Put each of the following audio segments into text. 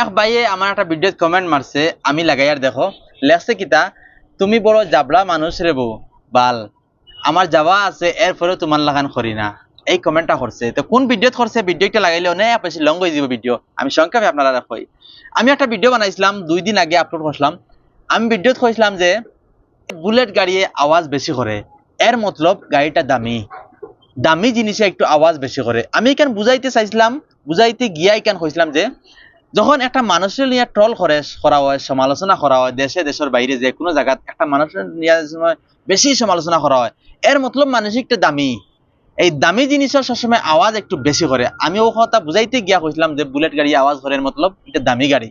এক ভাইয়ে আমার একটা ভিডিওত কমেন্ট মারছে, আমি লাগাইয়ার দেখো। লেখছে কিতা তুমি বড় জাবলা মানুষ রে বউ, বাল। আমার যাওয়া আছে, এরপরেও তোমার লাগান করি না। এই কমেন্টটা করছে। তো কোন ভিডিওত করছে? ভিডিওটা লাগাইলে অনেক বেশি লং হয়ে যাব ভিডিও আমি সংক্ষেপে আপনারা কই আমি একটা ভিডিও বানাইছিলাম, দুই দিন আগে আপলোড করছিলাম। আমি ভিডিওত কইছিলাম যে, বুলেট গাড়িয়ে আওয়াজ বেশি করে। এর মতলব গাড়িটা দামি। দামি জিনিসে একটু আওয়াজ বেশি করে। আমি এখান বুঝাইতে চাইছিলাম, বুঝাইতে গিয়া এখান কইছিলাম যে যখন একটা মানুষের নিয়ে ট্রল করে করা হয় সমালোচনা করা হয় দেশে, দেশের বাইরে যে কোনো জায়গাত একটা মানুষের নিয়ে সময় বেশি সমালোচনা করা হয় এর মতলব মানুষ একটু দামি। এই দামি জিনিসের সবসময় আওয়াজ একটু বেশি করে। আমি ও কথা বুঝাইতে গিয়া কইছিলাম যে বুলেট গাড়ি আওয়াজ করে এর মতলব এটা দামি গাড়ি।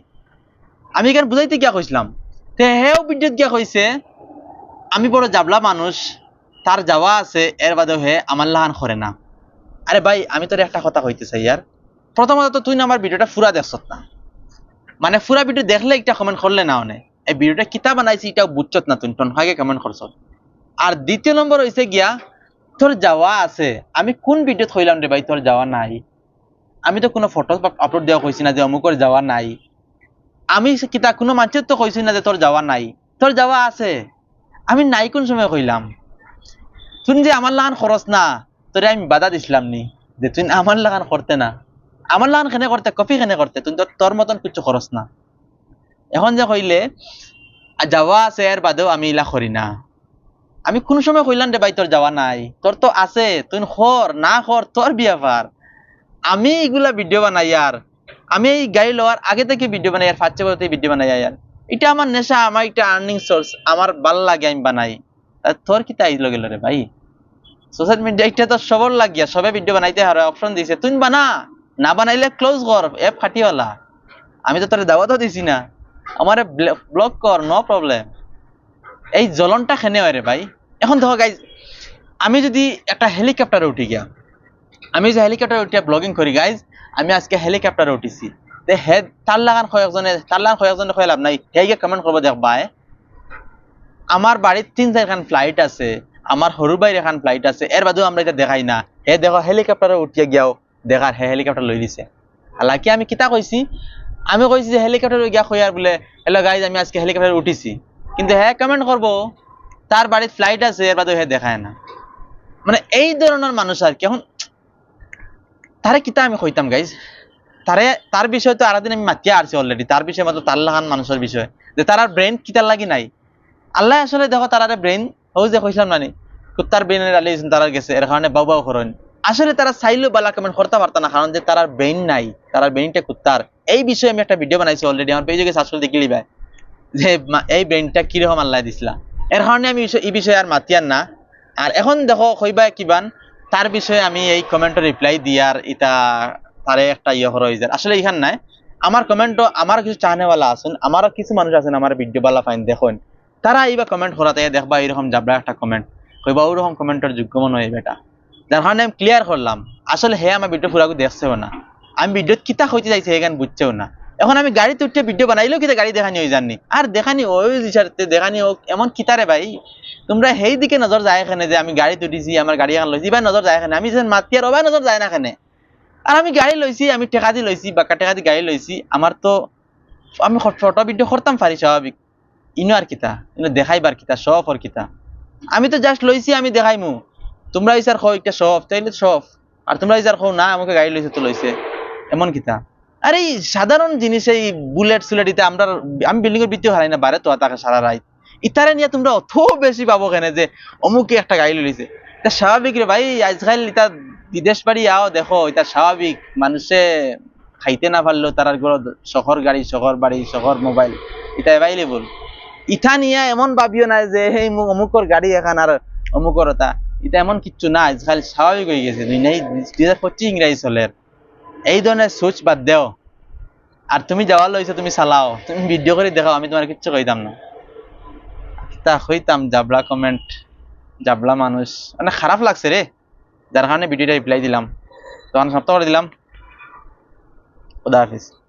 আমি এখানে বুঝাইতে গিয়া কইছিলাম? তে হেও বিদ্যুৎ গিয়া কইছে, আমি বড় জাবলা মানুষ, তার যাওয়া আছে, এর বাদেও হে আমার লাহান করে না। আরে ভাই, আমি তোর একটা কথা কইতে চাই, ইয়ার। প্রথমত তো তুই না আমার ভিডিওটা ফুরা দেখছত না। মানে ফুরা ভিডিও দেখলে একটা কমেন্ট করলে না অনে এই ভিডিওটা কিতা বানাইছি এটাও বুঝছত না তুই টনফাকে কমেন্ট করছ আর দ্বিতীয় নম্বর হইছে গিয়া তোর যাওয়া আছে। আমি কোন ভিডিওত কইলাম রে ভাই তোর যাওয়া নাই? আমি তো কোনো ফটো আপলোড দেওয়া কইছি না যে অমুকর যাওয়া নাই। আমি কিতা কোনো মানুষের তো কইছি না যে তোর যাওয়া নাই। তোর যাওয়া আছে। আমি নাই কোন সময় কইলাম তুই যে আমার লাগান খরচ না তোরে আমি বাধা দিছিলাম নি। যে তুই আমার লাগান করতে না। আমার লাগান খেনে করতে কপি খেনে করতে তুই তোর তোর মতন কিছু খরচ না। এখন যে কইলে যাওয়া আছে, এর বাদেও আমি ইলা করি না। আমি কোন সময় কইলাম রে ভাই, তোর যাওয়া নাই। তোর তো আছে তুই খর, না খর, তোর বিয়াফার আমি এগুলা ভিডিও বানাই আর, আমি এই গাড়ি লওয়ার আগে থেকে ভিডিও বানাই আর, ফার্স্ট বলতে ভিডিও বানাই আর। এটা আমার নেশা, আমার একটা আর্নিং সোর্স আমার ভালো লাগে আমি বানাই। তোর কি তাই গেল রে ভাই? সোশ্যাল মিডিয়া এটা তো সবর লাগিয়া, সবে ভিডিও বানাইতে হারে অপশন দিছে তুই বানা। না বানাইলে ক্লোজ কর এপ ফাটিওয়ালা। আমি তো তোর দাওয়াতও দিছি না। আমারে ব্লক কর নো প্রবলেম এই জ্বলনটা খেনে হয় রে ভাই? এখন দেখো গাইজ আমি যদি একটা হেলিকপ্টারে উঠি গিয়া, আমি যে হেলিকপ্টারে উঠিয়া ব্লগিং করি গাইজ আমি আজকে হেলিকপ্টারে উঠিছি। তে হে, তার লাগান কয়েকজনে, তার লাগান কয়েকজনে কয়ে লাভ নাই, হে গিয়ে কমেন্ট করব দেখবাই আমার বাড়ির তিন চারখান ফ্লাইট আছে আমার সরু বাইর এখন ফ্লাইট আছে এর বাদেও আমরা এটা দেখাই না। হে দেখো হেলিকপ্টারে উঠিয়া গিয়াও দেখার হে হেলিকপ্টার লই দিছে। হালাকি আমি কিতা কইছি আমি কইছি যে হেলিকপ্টারে গিয়া আর বলে হ্যালো গাইজ আমি আজকে হেলিকপ্টারে উঠিছি। কিন্তু হ্যাঁ কমেন্ট করব তার বাড়ির ফ্লাইট আছে এর বাদেও হে দেখায় না। মানে এই ধরনের মানুষ আর কি এখন তারে কিতা আমি কইতাম গাইজ তারে তার বিষয় তো আরেকদিন আমি মাতিয়া আসছি অলরেডি তার বিষয় মাত্র তার লাগান মানুষের বিষয়। যে তার ব্রেন কিতার লাগি নাই। আল্লাহ আসলে দেখো তার ব্রেন ও যে কইছিলাম নানি কুত্তার ব্রেনের আলি তারা গেছে এর কারণে বাউ বাউ করেন আসলে তারা চাইলেও বালা কমেন্ট করতে পারত না, কারণ যে তার ব্রেন নাই তার ব্রেনটা কুত্তার। এই বিষয়ে আমি একটা ভিডিও বানাইছি অলরেডি আমার পেজে গেছে আসলে দেখলি ভাই যে এই ব্রেনটা কীরকম আল্লাহ দিছিলা। এর কারণে আমি এই বিষয়ে আর মাতিয়ার না। আর এখন দেখো কইবা কিবান তার বিষয়ে আমি এই কমেন্টের রিপ্লাই দিয়ার এটা তারে একটা ইয়ে হয়ে যায়। আসলে এখান নাই। আমার কমেন্টও আমার কিছু চাহনেওয়ালা আছেন আমার কিছু মানুষ আছেন আমার ভিডিও বালা ফাইন দেখুন। তারা এইবার কমেন্ট করাতে দেখবা এরকম জাবরা একটা কমেন্ট কইবা ওরকম কমেন্টের যোগ্য মনে হয় বেটা যার কারণে আমি ক্লিয়ার করলাম। আসলে হে আমার ভিডিও পুরাকে দেখছেও না। আমি ভিডিওত কিতা হইতে যাইছে এখান বুঝছেও না। এখন আমি গাড়িতে উঠে ভিডিও বানাইলেও কিতা গাড়ি দেখানি হয়ে জাননি। আর দেখানি ওই দিশারতে দেখানি হোক, এমন কিতারে ভাই, তোমরা সেই দিকে নজর যায় এখানে যে আমি গাড়িতে উঠিছি, আমার গাড়ি এখন লইছি বা নজর যায় এখানে। আমি যেন মাতি আর ওবাই নজর যায় না এখানে। আর আমি গাড়ি লইছি, আমি টেকা দি লইছি বা টেকা দি গাড়ি লইছি, আমার তো আমি ফটো ভিডিও করতাম পারি স্বাভাবিক। ইনো আর কিতা, ইনো দেখাইবার কিতা আর কিতা। আমি তো জাস্ট লইছি, আমি দেখাইমু। তোমরা ইসার খো একটা সফ তাইলে সফ আর তোমরা ইসার খো না, আমাকে গাড়ি লইছে, তো লইছে। এমন কিতা। আরে সাধারণ জিনিস এই বুলেট সুলেট ইতে আমরা, আমি বিল্ডিং এর ভিতরে হারাই না, বারে তো তাকে সারা রাইত। ইতারে নিয়ে তোমরা অত বেশি পাবো কেন যে অমুকে একটা গাড়ি লইছে? তা স্বাভাবিক রে ভাই, আজকাল এটা বিদেশ বাড়ি আও দেখো, এটা স্বাভাবিক। মানুষে খাইতে না পারলেও তারা শহর গাড়ি, শহর বাড়ি, শহর মোবাইল, এটা অ্যাভাইলেবল ইথা নিয়ে এমন ভাবিও না যে মু- অমুকর গাড়ি এখন আর অমুকর এটা এটা এমন কিচ্ছু না, আজকাল স্বাভাবিক হয়ে গেছে দুই নাই, দুই পঁচিশ ইংরাজি চলে। এই ধরনের সোচ বাদ দেও। আর তুমি যাওয়া লইছো, তুমি চালাও। তুমি ভিডিও করে দেখাও, আমি তোমার কিচ্ছু কইতাম না। তা হইতাম, জাবলা কমেন্ট জাবলা মানুষ। মানে খারাপ লাগছে রে। যার কারণে ভিডিওটা রিপ্লাই দিলাম। তখন সপ্তাহ করে দিলাম। খুদা হাফিজ।